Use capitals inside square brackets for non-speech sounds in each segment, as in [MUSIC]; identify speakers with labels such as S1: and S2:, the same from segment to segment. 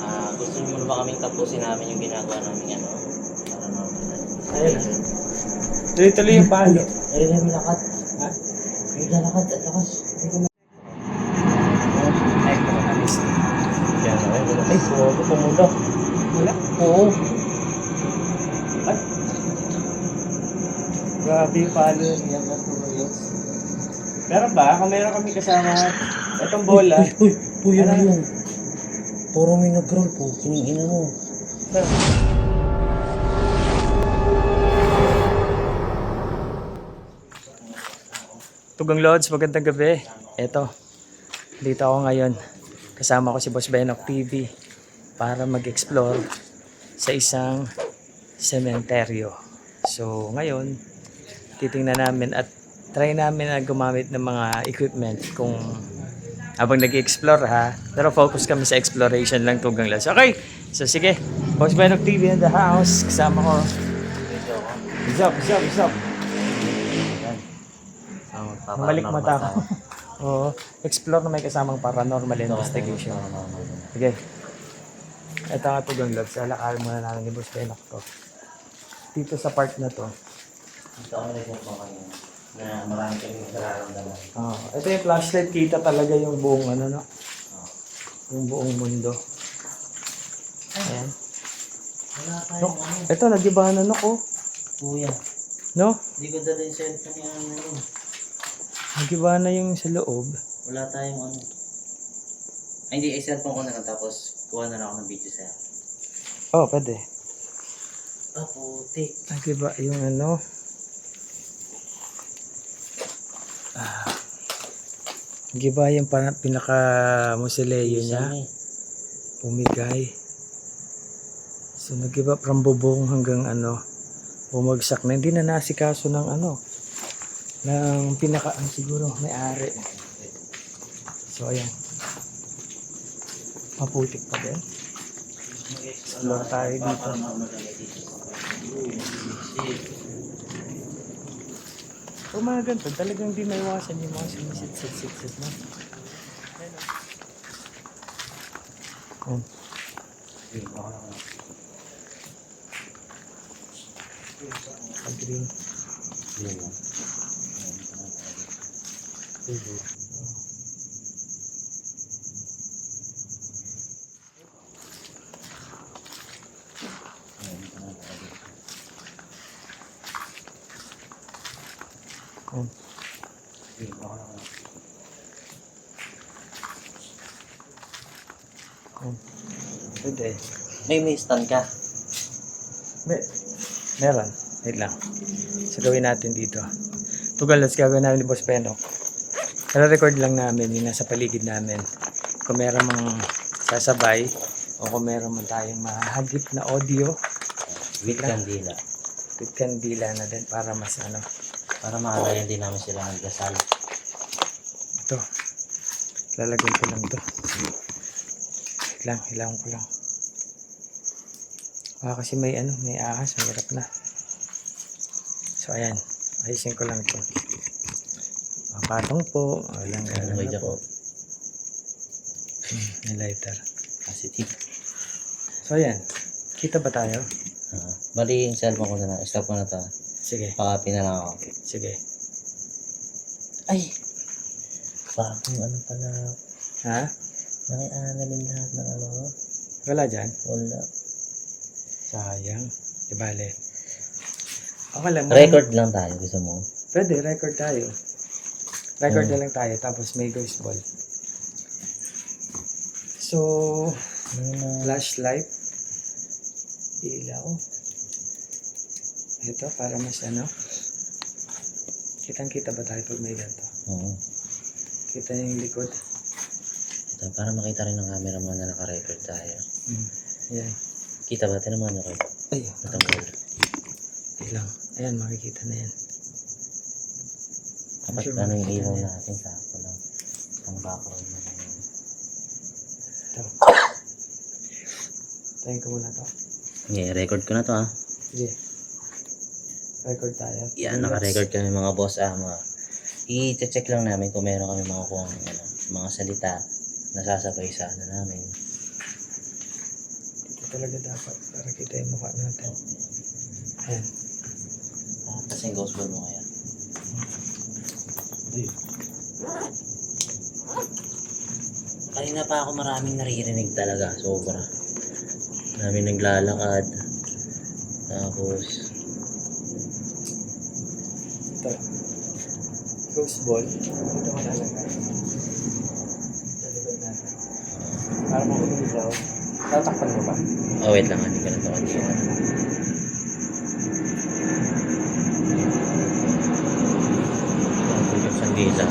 S1: Ah, gusto niyo ba kaming tapusin namin yung ginagawa namin ano?
S2: Ayun. Tuloy-tuloy yung palo.
S1: Ay, may lakad.
S2: Ha?
S1: May lakad, at lakas.
S2: Ay, kamalis.
S1: Yan, ay, ay, suwago pumulak.
S2: Wala.
S1: Oo.
S2: Ay. Grabe yung palo.
S1: Tumayo.
S2: Meron ba? Kung meron kami kasama, itong bola.
S1: Uy, uy, ano
S2: Ano?
S1: yun? Puro may po. Kiningina mo.
S2: Tugang Lods, magandang gabi. Eto, dito ako ngayon. Kasama ko si Boss Benok TV para mag-explore sa isang sementeryo. So, ngayon, titingnan namin at try namin na gumamit ng mga equipment kung habang nag-explore ha. Pero focus kami sa exploration lang Tugang Lods. Okay, so sige. Boss Benok TV in the house. Kasama ko. What's up, what's up, what's up?
S1: Ang
S2: Bumalik mata ako. [LAUGHS] Oo. Explore na may kasamang paranormal investigation. Sige. Ito nga tugang love. Sa lakal muna namin ni Boss Benok to. Dito sa part na to.
S1: Ito ang report ko kanina. Na marami kami nararamdaman.
S2: Oh, ito yung flashlight. Kita talaga yung buong ano no. Yung buong mundo. Ayan.
S1: Wala
S2: No,
S1: tayong ano.
S2: ito, nagibahan na ko.
S1: Kuya.
S2: No?
S1: Hindi ko dala yung cellphone niya ano yun.
S2: Nagibahan na yung sa loob.
S1: Wala tayong ano. Ay, hindi. Ay, cellphone ko na lang. Tapos, kuha na lang ako ng video sa'yo.
S2: Oh, pwede.
S1: Ah, putik.
S2: Nagiba yung ano. Nagiba yung pinaka musileo niya. Pumigay. So nagiba from bubong hanggang ano. Bumagsak na. Hindi na nasikaso ng ano. Ng pinaka, ano siguro, may ari. So ayan. Maputik pa din. Explore tayo dito. Pag mga ganito, talagang di maiwasan yung mga sinisit-sit-sit-sit na. Ayan. Pag-green. Ayan. Ayan. Pwede.
S1: May may stand ka.
S2: May, meron. Wait lang. So gawin natin dito. Tugal, let's gawin namin ni Boss Peno. record lang namin yung nasa paligid namin. Kung meron mang sasabay o kung meron man tayong mahagip na audio
S1: With kandila.
S2: with kandila na din para mas ano.
S1: Para maalayan din namin sila ng dasal.
S2: Ito. Lalagyan ko lang to. Lang, hilangan ko lang. Ah, kasi may ano, may ahas, mahirap na. So ayan, ayusin ko lang to. Patong po, walang
S1: may
S2: na po. Hmm, [CLEARS THROAT] may lighter.
S1: Positive.
S2: So ayan, kita ba tayo?
S1: Ah, bali yung cellphone ko na lang. Stop ko na to.
S2: Sige,
S1: Pakapin na lang ako.
S2: sige.
S1: Ay! Bagong ano pala.
S2: Ha?
S1: Nakianalin lahat ng ano.
S2: Wala dyan?
S1: Wala.
S2: Sayang. Di bale. Okay lang.
S1: Record lang tayo. Gusto mo?
S2: Pwede, record tayo. Record
S1: Mm.
S2: na lang tayo, tapos may ghost ball. So,
S1: Ano
S2: flashlight. Ilaw. Ito, para mas ano. Kitang kita ba tayo pag may ganito?
S1: Oo.
S2: Kita yung likod.
S1: Ito, para makita rin ng camera mo na naka-record tayo.
S2: Mm. Ayan.
S1: Kita ba? Tinan mo ano kayo.
S2: Ay,
S1: Natanggal.
S2: ilang. Ayan, makikita na yan.
S1: Dapat
S2: Sure,
S1: ano yung ilaw natin sa ako lang. Ang background na lang.
S2: Ito. Tayin ko muna to.
S1: Okay, record ko na to ah.
S2: Sige. Record tayo.
S1: Yan, naka-record kami mga boss ah. Mga, i-check lang namin kung meron kami mga kung ano, mga salita na sasabay sa ano namin.
S2: talaga dapat para kita yung mukha natin. Ayan.
S1: Ah, kasing ghost ball mo kaya. Uy. Kanina pa ako maraming naririnig talaga. Sobra. Maraming naglalakad. Tapos,
S2: Ghost ball. Ito ko lalagay. Sa likod natin. Para makulilaw. Tatakpan mo ba?
S1: oh wait lang, hindi ko na ito kanina. Tulog sa.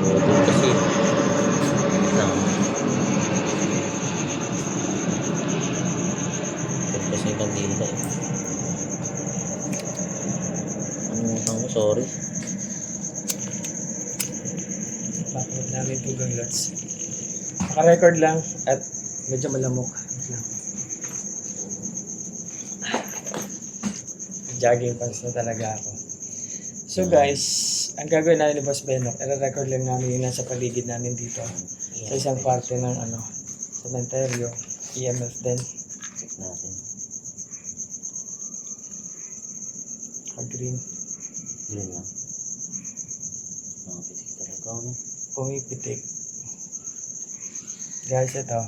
S1: Tulog kasi. Lang. Tulog kasi yung kandila eh. Ano ang sorry.
S2: Bakit namin tugang lots. Naka-record lang at medyo malamok. Jogging pants na talaga ako. So guys, ang gagawin namin ni Boss Benok, i-record lang namin yung nasa paligid namin dito. Sa isang parte ng ano, cementerio, EMF din,
S1: Check natin.
S2: pag-green,
S1: Green lang. Mga pitik talaga, no?
S2: Pumipitik. Guys, ito.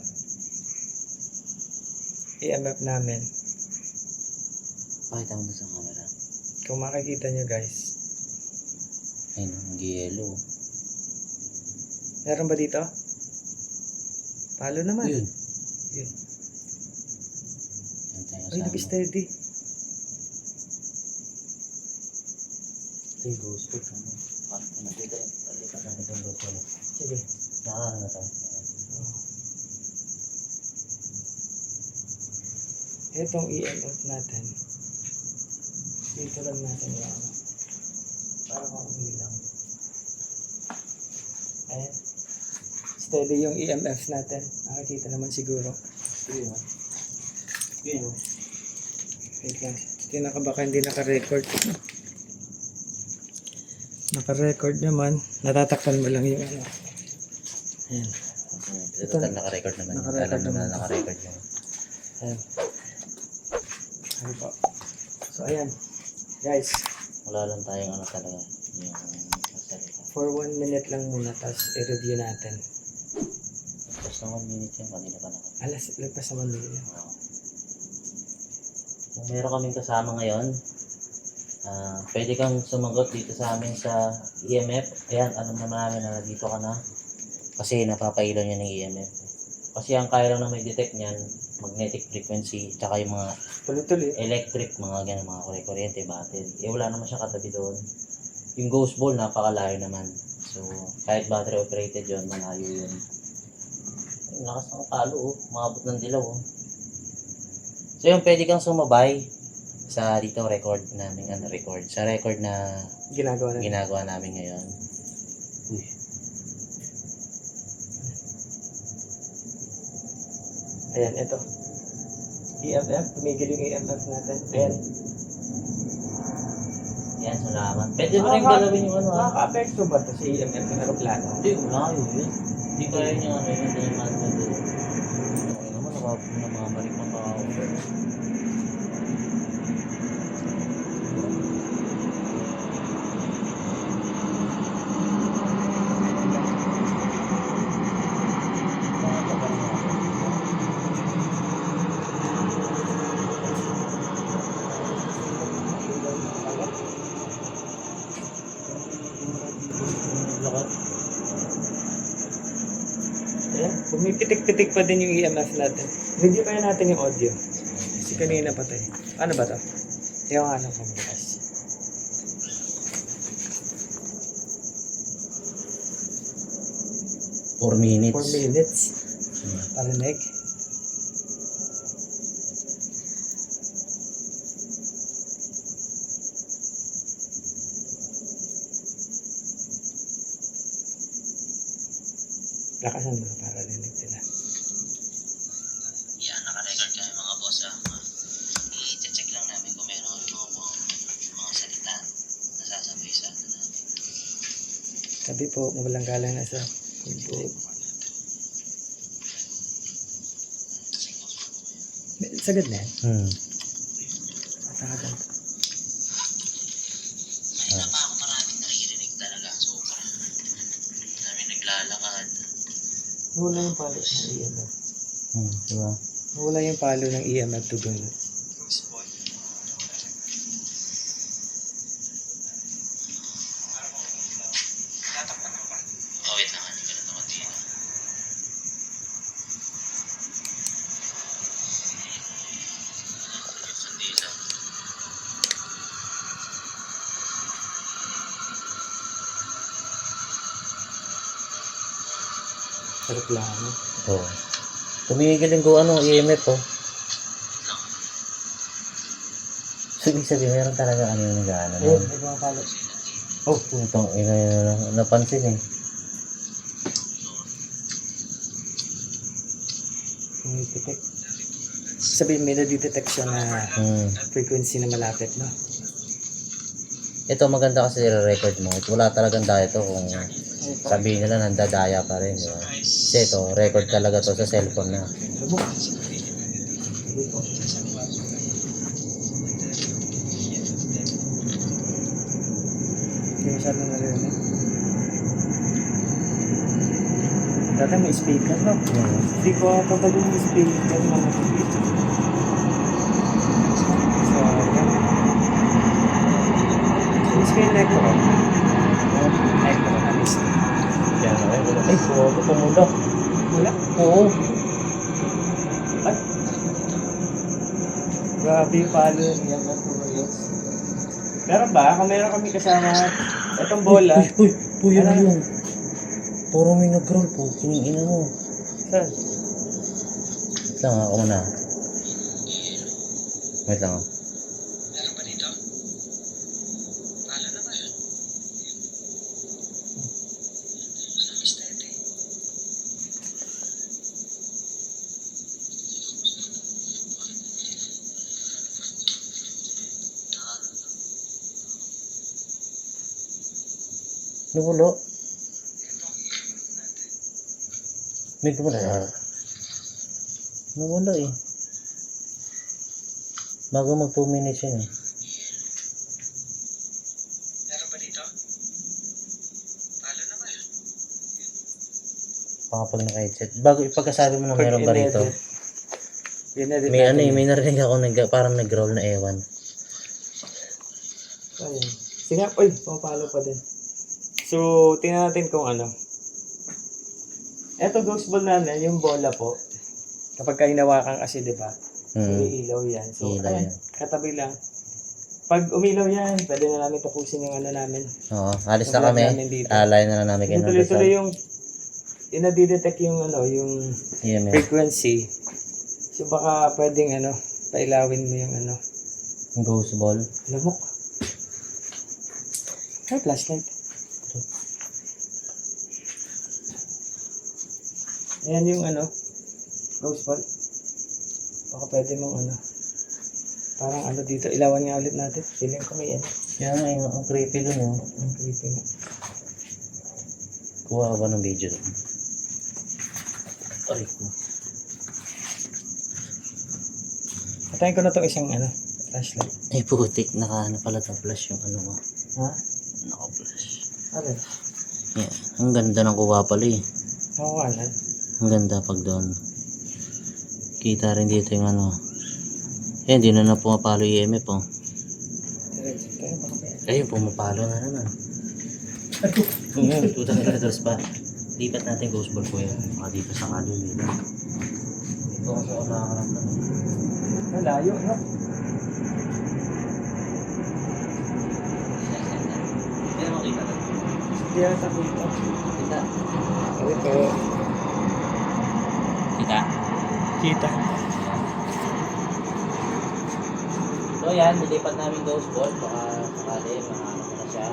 S2: EMF namin.
S1: Pakita mo doon sa camera.
S2: Kung makikita nyo guys,
S1: Ayun, ang yellow.
S2: meron ba dito? Palo naman. Yun.
S1: Tayo
S2: Ay, nag-steady.
S1: Yung ghost. Ano? Parang pinatita. Palipat natin itong ghost food.
S2: Sige.
S1: Nakakano na tayo.
S2: Itong EMF natin. Dito lang natin yan. Para kung umilang. Ayan. Steady yung EMF natin. Nakikita naman siguro.
S1: Ayun. Ayun.
S2: Wait lang. Tinaka baka hindi naka-record. Naka-record naman. Natatakpan mo lang yung ano. Ayan.
S1: Ito naka-record naman.
S2: Naka-record
S1: Alam naman
S2: naman.
S1: na naka-record yun.
S2: Ayan. Ano po? So, ayan. Guys,
S1: Wala lang tayong ano talaga. Yung
S2: for one minute lang muna, tapos i-review natin.
S1: Tapos na one minute yan. Kanina pa naman.
S2: Alas, lagpas naman nila.
S1: Oo. Kung meron kaming kasama ngayon, ah pwede kang sumagot dito sa amin sa EMF. Ayan, alam naman namin na nandito ka na. Kasi napapailaw niya ng EMF. Kasi ang kaya lang na may detect niyan, magnetic frequency, tsaka yung mga
S2: Tuloy-tuloy.
S1: electric, mga ganun, mga kuryente, battery. Eh, wala naman siya katabi doon. Yung ghost ball, napakalayo naman. So, kahit battery operated yun, malayo yun. Ang lakas ng palo, oh. Umabot ng dilaw, oh. So, yung pwede kang sumabay sa dito record namin, ano, record. Sa record na
S2: Ginagawa natin.
S1: ginagawa namin ngayon. Uy.
S2: Ayan, ito. EMF, tumigil yung EMF natin. Ayan.
S1: Yan, salamat. Pwede mo rin galawin yung ano, ha?
S2: Nakaka-apekto ba ito sa EMF ng aeroplano?
S1: Hindi, malayo yun. Hindi kaya niya ano yun, hindi yung man doon. Ay naman, nakapag na mga balik ng tao. Lakad.
S2: Ayan, pumipitik-pitik pa din yung EMF natin. Review kaya natin yung audio. Kasi kanina pa tayo. Ano ba to? Yung ano ko bukas.
S1: 4 minutes.
S2: 4 minutes.
S1: Hmm.
S2: Parinig. Lakasan mo para rinig sila.
S1: Yan, naka-record kami mga boss. Ah. I-check lang namin kung meron kami mga, mga, mga salita.
S2: Sabi po, walang galang na sa food. Sagad na yan.
S1: Hmm.
S2: Sagad.
S1: Kanina pa ako maraming naririnig talaga. Sobra. Dami naglalakad.
S2: Nawala yung palo ng EMF.
S1: Hmm, diba?
S2: Nawala yung palo ng EMF to go.
S1: Oh, wait lang. Hindi ka na ako dito. Sandila.
S2: Sarap lang, ano?
S1: Oo. Tumigil yung ano, EMF, oh. So, ibig sabihin, meron talaga ano yung nag-ano.
S2: Ayun, may mga palo.
S1: Oh, itong, ina, ina, napansin eh.
S2: Detect. Sabihin, may nadidetect siya na
S1: Hmm.
S2: frequency na malapit, no?
S1: Ito maganda kasi record mo. Wala talagang daya to kung sabihin nila nandadaya pa rin. Di ba? Kasi ito, record talaga to sa cellphone na.
S2: Hindi masyadong narinig. Dati may speaker, no? Hindi ko ata ba yung speaker na nakikita. So, yan. Yung screen echo. Echo na mismo.
S1: Yan, ay, suwago pumula.
S2: Wala.
S1: Oo.
S2: Ay. Grabe yung palo niya. Matumayos. Meron ba? Kung meron kami kasama itong bola.
S1: Uy, uy, uy, yun yun. Puro may nag-roll po. Kiningina mo.
S2: Saan?
S1: Wait lang, ako muna. Wait lang. ah. Nagulo. May gumala. Ah. Nawala eh. Bago mag 2 minutes yun eh.
S2: Meron ba dito? Palo naman.
S1: Baka pag naka-headset. Bago ipagkasabi mo na meron ka rito.
S2: Inedit
S1: May ano eh, may narinig ako nag, parang nag-roll na ewan.
S2: Ayun. Sige, uy, pumapalo pa din. So, tingnan natin kung ano. Eto ghost ball namin, yung bola po. Kapag ka hinawakan kasi, di ba? So,
S1: Hmm.
S2: ilaw yan. So,
S1: Ilaw
S2: ayan,
S1: yan.
S2: katabi lang. Pag umilaw yan, pwede na namin tapusin yung ano namin.
S1: Oo, alis na kami. Alay na lang namin kayo
S2: tuloy-tuloy yung inadidetect yung ano, yung
S1: Yeah,
S2: frequency. So, baka pwedeng ano, pailawin mo yung ano,
S1: Ghost ball.
S2: lamok. Ay, flashlight. Ayan yung ano, ghost ball. Baka pwede mong ano, parang ano dito, ilawan nga ulit natin. Feeling ko may ano,
S1: Kaya nga, yung, ang creepy dun oh.
S2: ang creepy nga.
S1: Kuha ka ba ng video dun? Aray ko.
S2: Patayin ko na to isang ano, flashlight.
S1: Ay putik, naka ano pala to flash yung ano mo.
S2: Ha?
S1: Naka-flash.
S2: Ano?
S1: Yeah. Ang ganda ng kuha pala eh.
S2: Nakawalan.
S1: Ang ganda pag doon. Kita rin dito yung ano. Eh, hindi na na pumapalo yung EMF oh.
S2: May
S1: Ayun, pumapalo na naman. Ngayon, 2,000 pa. Lipat natin ghost ball ko yan. Baka dito sa kalyo nila. Dito kasi ako nakakarap na.
S2: Malayo, no?
S1: Hindi na makita na.
S2: Hindi yata kita.
S1: Kita. Kita.
S2: Kita.
S1: So yan, nilipat namin ghost ball. Baka sakali, mahanap mo na siya.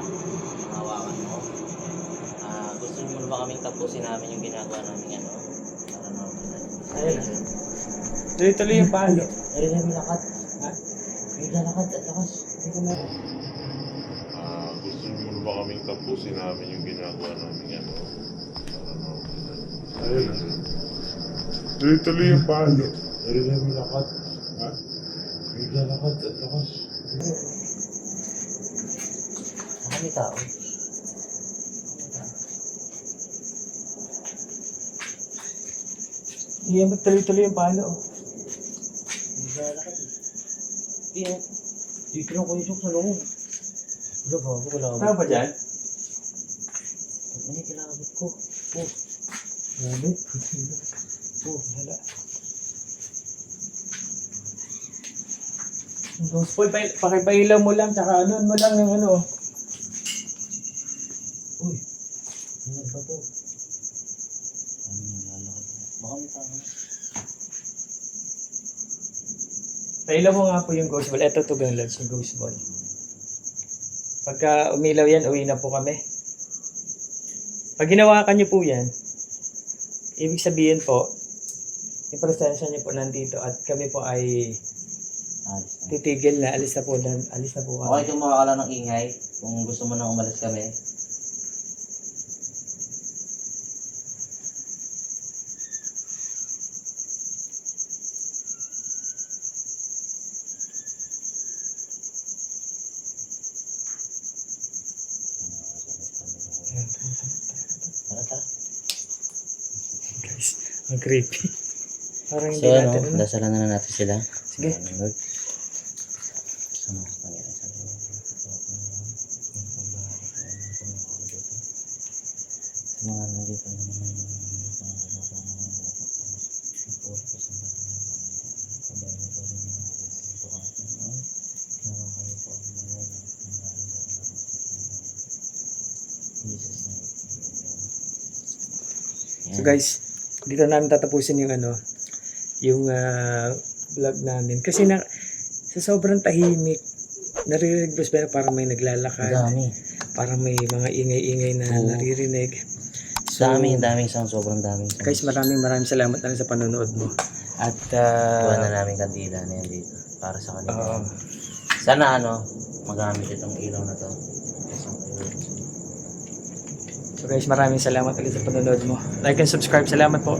S1: Mahawakan mo. Ah, gusto mo na ba kaming tapusin namin yung ginagawa namin ano? Para na
S2: Ayun. Tuloy-tuloy yung palo.
S1: Narinig mo lakad.
S2: Ha?
S1: May lalakad at lakas.
S2: Hindi ko na.
S3: Ah, gusto mo ba kaming tapusin namin yung ginagawa namin ano? Paranormal. Ayun na. Tuloy-tuloy yung palo. Tuloy mo lakad. Ha? Bigla lakad at lakas.
S1: Baka may tao.
S2: Hindi yan tuloy-tuloy yung palo.
S1: Naglalakad eh. Di, oh. Dito lang kayo sa loob. Wala bago, wala ka.
S2: Tama ba dyan?
S1: Ano yung kilabot ko? Oh,
S2: Grabe. Oh, wala. Ghost boy, pa pakipailaw mo lang, tsaka ano mo lang yung ano.
S1: uy. Ano ba to? Ano naglalakad? Baka may tao.
S2: Pailaw mo nga po yung ghost ball. Ito to lads, yung ghost ball. Pagka umilaw yan, uwi na po kami. Pag ginawakan niyo po yan, ibig sabihin po, yung presensya niyo po nandito at kami po ay
S1: Alis na.
S2: titigil na, alis na po, dan- alis na po
S1: Okay
S2: kami.
S1: kung makakala ng ingay, kung gusto mo nang umalis kami, tara tara.
S2: Guys, ang creepy. Parang
S1: So ano,
S2: natin, ano?
S1: dasalan na natin sila.
S2: Sige.
S1: Lord. Sa mga Panginoon, sa Lord, sa mga nandito na naman yung
S2: So guys, dito namin tatapusin yung ano, yung ah, vlog namin. Kasi na, sa sobrang tahimik, naririnig ba na parang may naglalakad,
S1: dami.
S2: parang may mga ingay-ingay na
S1: Oo.
S2: naririnig. So,
S1: Daming, daming sound, sobrang daming sound.
S2: guys, maraming maraming salamat na rin sa panonood mo. At,
S1: Gawa
S2: uh,
S1: na namin kandila na yan dito. Para sa kanila.
S2: Oo.
S1: Sana ano, magamit itong ilaw na to.
S2: so guys, maraming salamat ulit sa panonood mo. Like and subscribe. Salamat po.